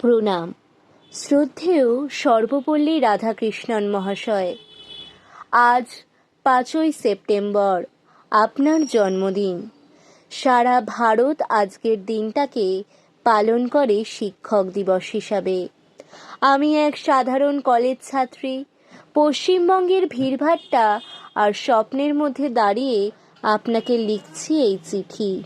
প্রণাম। শ্রদ্ধেয় সর্বপল্লী রাধাকৃষ্ণন মহাশয়, আজ পাঁচই সেপ্টেম্বর, আপনার জন্মদিন। সারা ভারত আজকের দিনটাকে পালন করে শিক্ষক দিবস হিসাবে। আমি এক সাধারণ কলেজ ছাত্রী, পশ্চিমবঙ্গের ভিড়ভাট্টা আর স্বপ্নের মধ্যে দাঁড়িয়ে আপনাকে লিখছি এই চিঠি।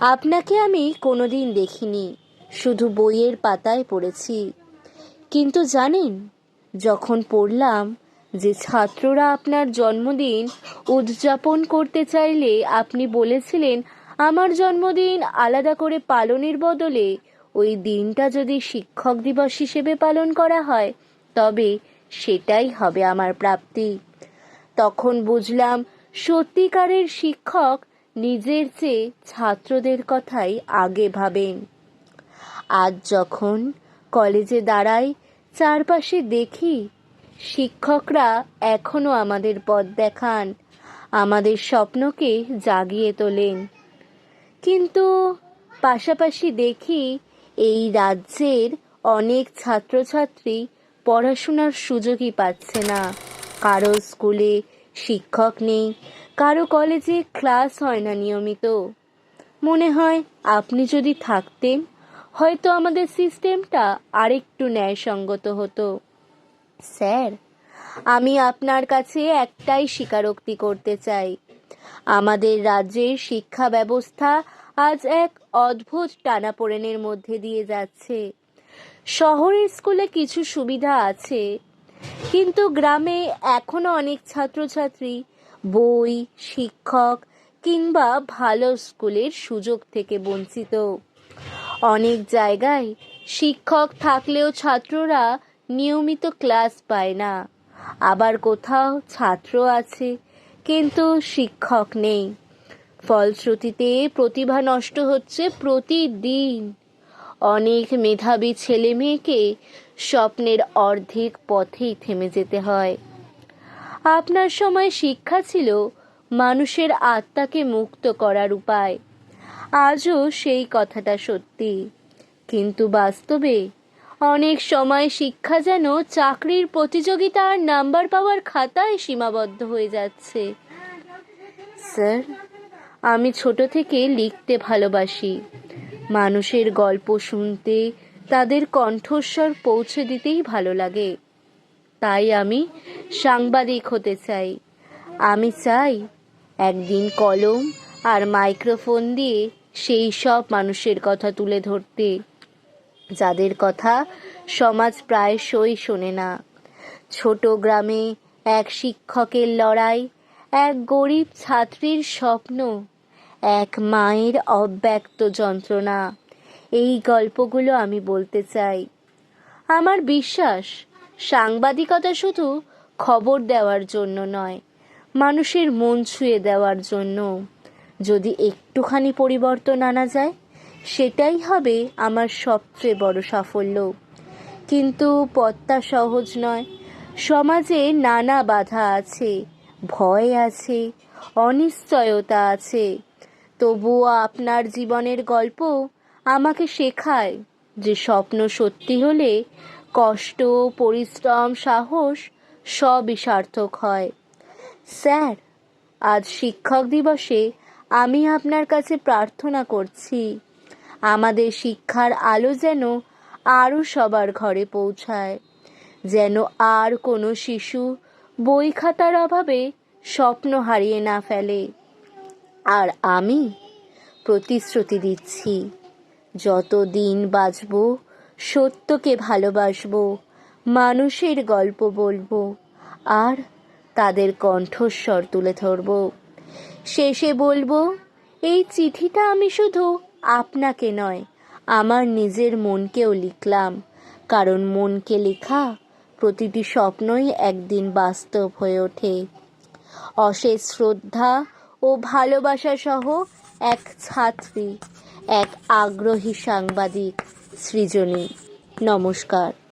আপনাকে আমি কোনোদিন দেখিনি। শুধু বইয়ের পাতায় পড়েছি। কিন্তু জানেন, যখন পড়লাম যে ছাত্ররা আপনার জন্মদিন উদযাপন করতে চাইলে আপনি বলেছিলেন, আমার জন্মদিন আলাদা করে পালনের বদলে ওই দিনটা যদি শিক্ষক দিবস হিসেবে পালন করা হয়, তবে সেটাই হবে আমার প্রাপ্তি। তখন বুঝলাম, সত্যিকারের শিক্ষক নিজের চেয়ে ছাত্রদের কথাই আগে ভাবেন। আজ যখন কলেজে দাঁড়াই, চারপাশে দেখি শিক্ষকরা এখনও আমাদের পথ দেখান, আমাদের স্বপ্নকে জাগিয়ে তোলেন। কিন্তু পাশাপাশি দেখি এই রাজ্যের অনেক ছাত্রছাত্রী পড়াশোনার সুযোগই পাচ্ছে না। কারও স্কুলে শিক্ষক নেই, কারও কলেজে ক্লাস হয় না নিয়মিত। মনে হয় আপনি যদি থাকতেন হয়তো আমাদের সিস্টেমটা আরেকটু ন্যায়সঙ্গত হতো। স্যার, আমি আপনার কাছে একটাই স্বীকারোক্তি করতে চাই। আমাদের রাজ্যের শিক্ষা ব্যবস্থা আজ এক অদ্ভুত টানাপোড়েনের মধ্যে দিয়ে যাচ্ছে। শহরের স্কুলে কিছু সুবিধা আছে, কিন্তু গ্রামে এখনও অনেক ছাত্রছাত্রী, বই, শিক্ষক কিংবা ভালো স্কুলের সুযোগ থেকে বঞ্চিত। অনেক জায়গায় শিক্ষক থাকলেও ছাত্ররা নিয়মিত ক্লাস পায় না। আবার কোথাও ছাত্র আছে, কিন্তু শিক্ষক নেই। ফলশ্রুতিতে প্রতিভা নষ্ট হচ্ছে প্রতিদিন। অনেক মেধাবী ছেলে মেয়েকে স্বপ্নের অর্ধেক পথেই থেমে যেতে হয়। আপনার সময় শিক্ষা ছিল মানুষের আত্মাকে মুক্ত করার উপায়। আজও সেই কথাটা সত্যি। কিন্তু বাস্তবে অনেক সময় শিক্ষা যেন চাকরির প্রতিযোগিতার নাম্বার পাওয়ার খাতায় সীমাবদ্ধ হয়ে যাচ্ছে। স্যার, আমি ছোট থেকে লিখতে ভালোবাসি। মানুষের গল্প শুনতে তাদের কণ্ঠস্বর পৌঁছে দিতেই ভালো লাগে। তাই আমি সাংবাদিক হতে চাই। আমি চাই একদিন কলম আর মাইক্রোফোন দিয়ে সেই সব মানুষের কথা তুলে ধরতে, যাদের কথা সমাজ প্রায়শই শোনে না। ছোট গ্রামে এক শিক্ষকের লড়াই, এক গরিব ছাত্রীর স্বপ্ন, এক মায়ের অব্যক্ত যন্ত্রণা। এই গল্পগুলো আমি বলতে চাই। আমার বিশ্বাস, সাংবাদিকতা শুধু খবর দেওয়ার জন্য নয়, মানুষের মন ছুঁয়ে দেওয়ার জন্য যদি একটুখানি পরিবর্তন আনা যায়, সেটাই হবে আমার সবচেয়ে বড় সাফল্য। কিন্তু পথটা সহজ নয়। সমাজে নানা বাধা আছে, ভয় আছে, অনিশ্চয়তা আছে। তবুও আপনার জীবনের গল্প আমাকে শেখায় যে স্বপ্ন সত্যি হলে কষ্ট, পরিশ্রম, সাহস সবই সার্থক হয়। স্যার, আজ শিক্ষক দিবসে আমি আপনার কাছে প্রার্থনা করছি, আমাদের শিক্ষার আলো যেন আরও সবার ঘরে পৌঁছায়, যেন আর কোনো শিশু বই খাতার অভাবে স্বপ্ন হারিয়ে না ফেলে। আর আমি প্রতিশ্রুতি দিচ্ছি যত দিন বাঁচব, সত্যকে ভালোবাসব, মানুষের গল্প বলব, আর তাদের কণ্ঠস্বর তুলে ধরব। শেষে বলব, এই চিঠিটা আমি শুধু আপনাকে নয়, আমার নিজের মনকেও লিখলাম। কারণ মনকে লেখা প্রতিটি স্বপ্নই একদিন বাস্তব হয়ে ওঠে। অশেষ শ্রদ্ধা ও ভালোবাসা সহ এক ছাত্রী, এক আগ্রহী সাংবাদিক সৃজনী। নমস্কার।